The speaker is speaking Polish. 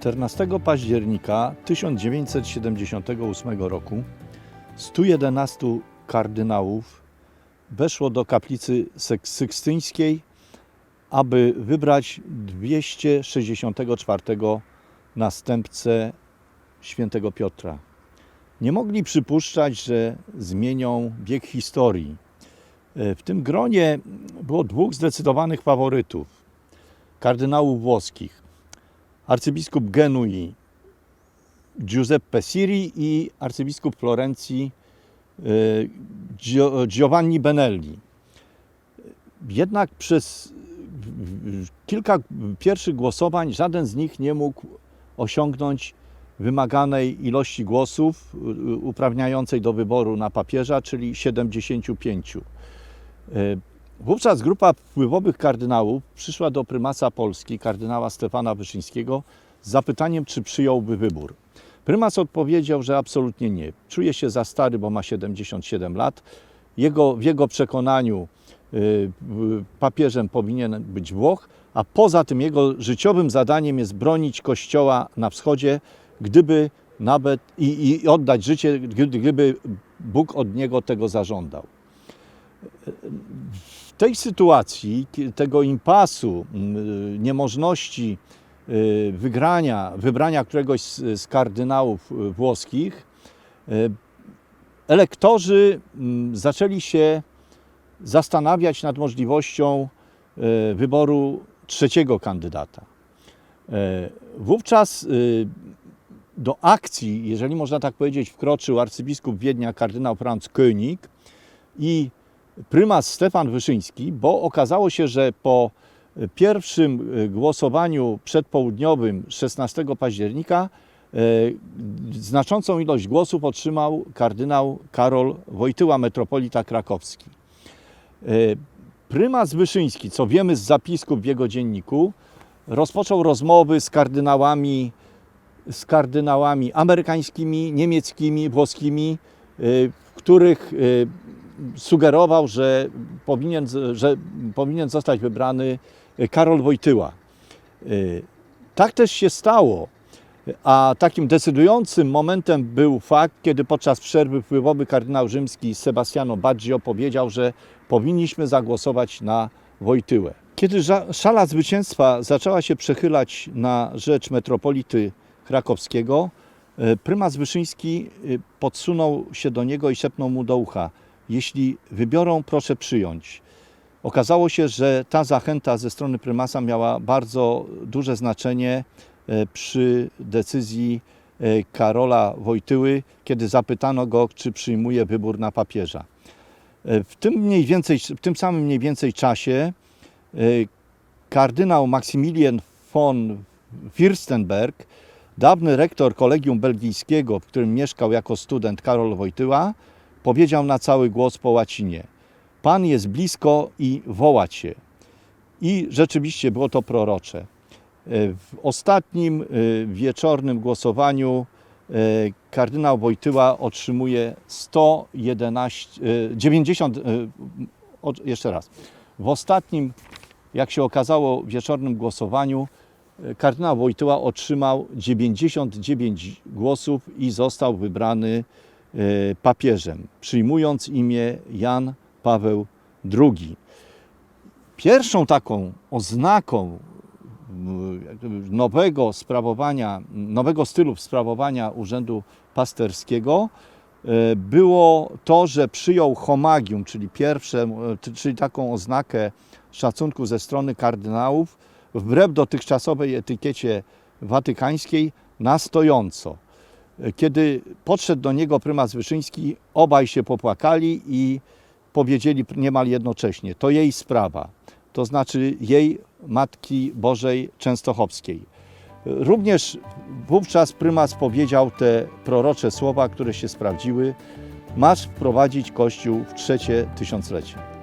14 października 1978 roku 111 kardynałów weszło do kaplicy Sek- sykstyńskiej, aby wybrać 264 następcę świętego Piotra. Nie mogli przypuszczać, że zmienią bieg historii. E, W tym gronie było dwóch zdecydowanych faworytów kardynałów włoskich arcybiskup Genui Giuseppe Siri i arcybiskup Florencji e, Gio- Giovanni Benelli. Jednak przez kilka pierwszych głosowań żaden z nich nie mógł osiągnąć wymaganej ilości głosów uprawniającej do wyboru na papieża, czyli 75. Wówczas grupa wpływowych kardynałów przyszła do prymasa Polski, kardynała Stefana Wyszyńskiego, z zapytaniem, czy przyjąłby wybór. Prymas odpowiedział, że absolutnie nie. Czuje się za stary, bo ma 77 lat. Jego, w jego przekonaniu y, papieżem powinien być Włoch, a poza tym jego życiowym zadaniem jest bronić Kościoła na wschodzie, gdyby nawet i, i oddać życie, gdy- gdyby Bóg od niego tego zażądał tej sytuacji, tego impasu, mm, niemożności y, wygrania, wybrania któregoś z, kardynałów y, włoskich, y, elektorzy zaczęli się zastanawiać nad możliwością y, wyboru trzeciego kandydata. Wówczas y, do akcji, jeżeli można tak powiedzieć, wkroczył arcybiskup Wiednia kardynał Franz König i prymas Stefan Wyszyński, bo okazało się, że po pierwszym e, głosowaniu przedpołudniowym 16 października e, znaczącą ilość głosów otrzymał kardynał Karol Wojtyła, metropolita krakowski. E, Prymas Wyszyński, co wiemy z zapisków w jego dzienniku, rozpoczął rozmowy z kardynałami, z kardynałami amerykańskimi, niemieckimi, włoskimi, w których sugerował, że powinien, że powinien zostać wybrany Karol Wojtyła. Y, Tak też się stało, a takim decydującym momentem był fakt, kiedy podczas przerwy wpływowy kardynał rzymski Sebastiano Baggio powiedział, że powinniśmy zagłosować na Wojtyłę. Kiedy szala zwycięstwa zaczęła się przechylać na rzecz metropolity krakowskiego, e, prymas Wyszyński e, podsunął się do niego i szepnął mu do ucha: Jeśli wybiorą, proszę przyjąć. Okazało się, że ta zachęta ze strony prymasa miała bardzo duże znaczenie e, przy decyzji e, Karola Wojtyły, kiedy zapytano go, czy przyjmuje wybór na papieża. E, W tym, mniej więcej, w tym samym mniej więcej czasie kardynał Maksymilian von Fürstenberg, dawny rektor kolegium belgijskiego, w którym mieszkał jako student Karol Wojtyła, powiedział na cały głos po łacinie: Pan jest blisko i woła cię. I rzeczywiście było to prorocze. E, W ostatnim e, wieczornym głosowaniu e, kardynał Wojtyła otrzymuje 111, e, 90, e, o- jeszcze raz. W ostatnim, jak się okazało, wieczornym głosowaniu kardynał Wojtyła otrzymał 99 głosów i został wybrany papieżem, przyjmując imię Jan Paweł II. Pierwszą taką oznaką gdyby nowego sprawowania, nowego stylu sprawowania urzędu pasterskiego e, było to, że przyjął homagium, czyli pierwsze, czyli taką oznakę szacunku ze strony kardynałów, wbrew dotychczasowej etykiecie watykańskiej, na stojąco. Kiedy podszedł do niego prymas Wyszyński, obaj się popłakali i powiedzieli niemal jednocześnie, to jej sprawa, to znaczy jej Matki Bożej Częstochowskiej. Również wówczas prymas powiedział te prorocze słowa, które się sprawdziły, masz wprowadzić Kościół w trzecie tysiąclecie.